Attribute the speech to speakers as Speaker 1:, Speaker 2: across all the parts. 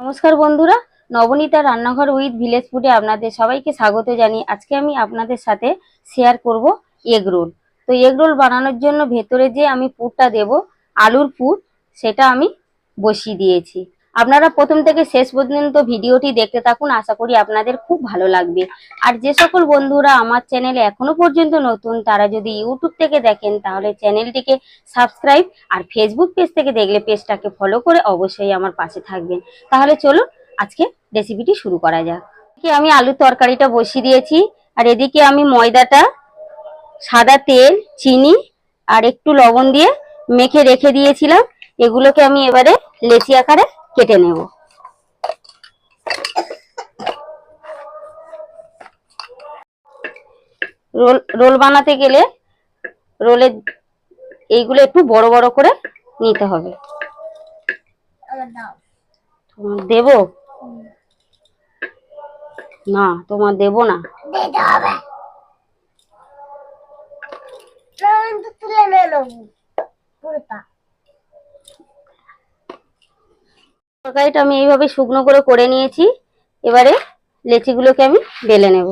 Speaker 1: নমস্কার বন্ধুরা, নবনীতা রান্নাঘর উইথ ভিলেজ ফুডে আপনাদের সবাইকে স্বাগত জানিয়ে আজকে আমি আপনাদের সাথে শেয়ার করব এগ রোল তো এগ রোল বানানোর জন্য ভেতরে যে আমি পুরটা দেব, আলুর পুর, সেটা আমি বসিয়ে দিয়েছি। আপনারা প্রথম থেকে শেষ পর্যন্ত ভিডিওটি দেখতে থাকুন, আশা করি আপনাদের খুব ভালো লাগবে। আর যে সকল বন্ধুরা আমার চ্যানেলে এখনও পর্যন্ত নতুন, তারা যদি ইউটিউব থেকে দেখেন, তাহলে চ্যানেলটিকে সাবস্ক্রাইব আর ফেসবুক পেজ থেকে দেখলে পেজটাকে ফলো করে অবশ্যই আমার পাশে থাকবেন। তাহলে চলুন আজকে রেসিপিটি শুরু করা যাক। আমি আলুর তরকারিটা বসিয়ে দিয়েছি, আর এদিকে আমি ময়দাটা, সাদা তেল, চিনি আর একটু লবণ দিয়ে মেখে রেখে দিয়েছিলাম। এগুলোকে আমি এবারে লেচি আকারে কেটে নেব। রোল রোল বানাতে গেলে রোলের এইগুলো একটু বড় বড় করে নিতে হবে। তোমার দেব? না, তোমার দেব না।
Speaker 2: তুলে নেব পুরোটা
Speaker 1: তরকারিটা আমি এইভাবে শুকনো করে করে নিয়েছি। এবারে লেচিগুলোকে আমি বেলে নেব।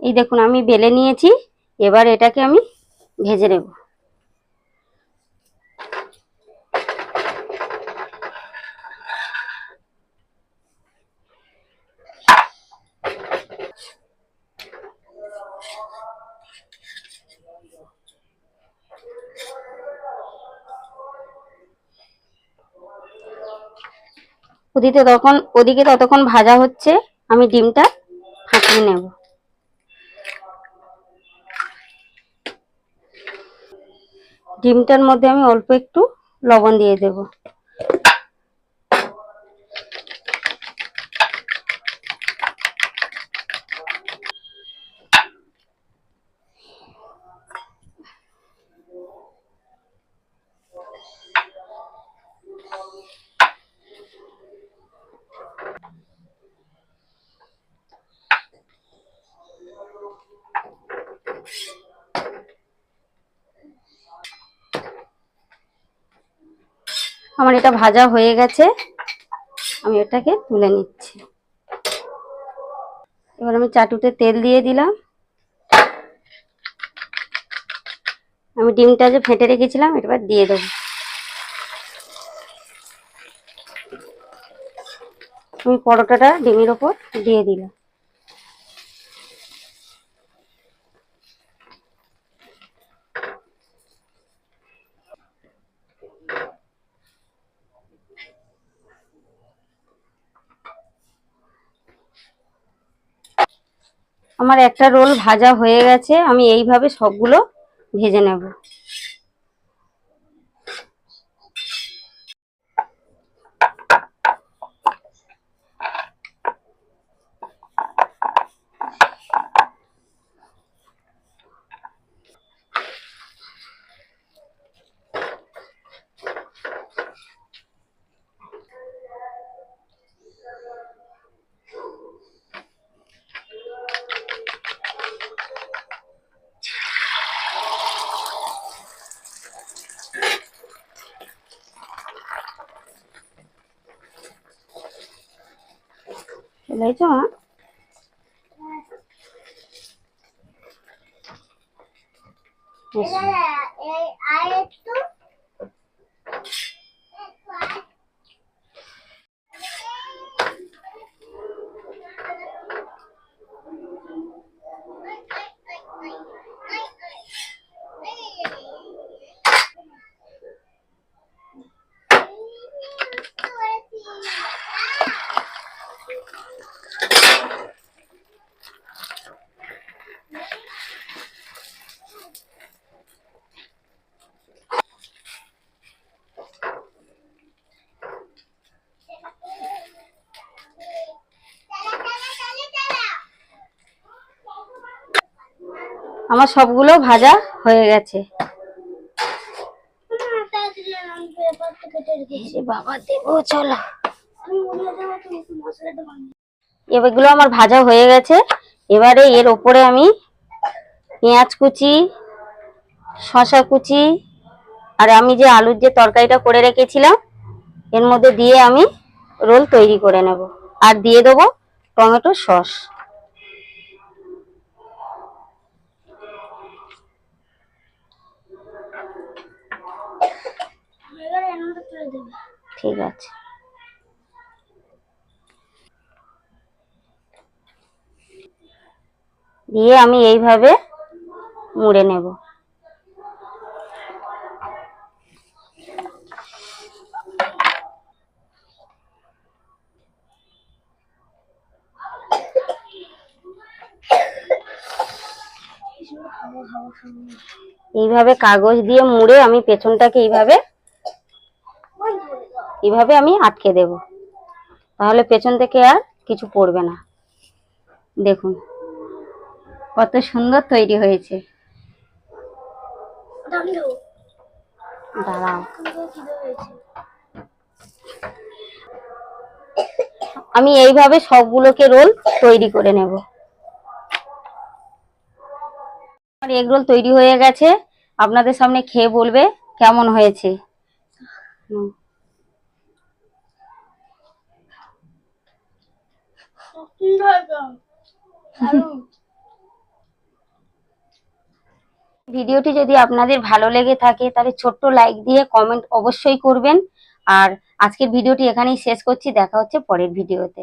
Speaker 1: এই দেখুন, আমি বেলে নিয়েছি। এবার এটাকে আমি ভেজে নেব। ওদিকে তখন, ওদিকে ততক্ষণ ভাজা হচ্ছে, আমি ডিমটা ফাটিয়ে নেব। ডিমটার মধ্যে আমি অল্প একটু লবণ দিয়ে দেব। আমার এটা ভাজা হয়ে গেছে। আমি এটাকে তুলে নিচ্ছি। এবার আমি চাটুতে তেল দিয়ে দিলাম। আমি ডিমটা যে ফেটে রেখেছিলাম এবার দিয়ে দেবো। আমি পরোটাটা ডিমের ওপর দিয়ে দিলাম। আমার একটা রোল ভাজা হয়ে গেছে আমি এইভাবে সবগুলো ভেজে নেব।
Speaker 2: lấy cho yes.
Speaker 1: আমার সবগুলো ভাজা হয়ে গেছে।
Speaker 2: পেপারটা কেটে রেখেছি
Speaker 1: এ বাবা, দেবো, চলো।
Speaker 2: আমি উড়িয়ে দেবো তুমি মশলাটা বানিয়ে
Speaker 1: এগুলো আমার ভাজা হয়ে গেছে। এবারে এর ওপরে আমি পেঁয়াজ কুচি শশা কুচি, আর আমি যে আলুর যে তরকারিটা করে রেখেছিলাম, এর মধ্যে দিয়ে আমি রোল তৈরি করে নেব। আর দিয়ে দেবো টমেটো সস
Speaker 2: এবার এর মধ্যে তুলে দেবে
Speaker 1: ঠিক আছে। দিয়ে আমি এইভাবে মুড়ে নেব। এইভাবে কাগজ দিয়ে মুড়ে আমি পেছনটাকে এইভাবে এইভাবে আমি আটকে দেব। তাহলে পেছন থেকে আর কিছু পড়বে না। দেখুন, কত সুন্দর তৈরি হয়েছে। দাঁড়াও। আমি এইভাবে সবগুলোকে রোল তৈরি করে নেব। আমার এগ রোল তৈরি হয়ে গেছে। আপনাদের সামনে খেয়ে বলবে কেমন হয়েছে। হুম। ভিডিওটি যদি আপনাদের ভালো লেগে থাকে, তাহলে ছোট্ট লাইক দিয়ে কমেন্ট অবশ্যই করবেন। আর আজকের ভিডিওটি এখানেই শেষ করছি। দেখা হচ্ছে পরের ভিডিওতে।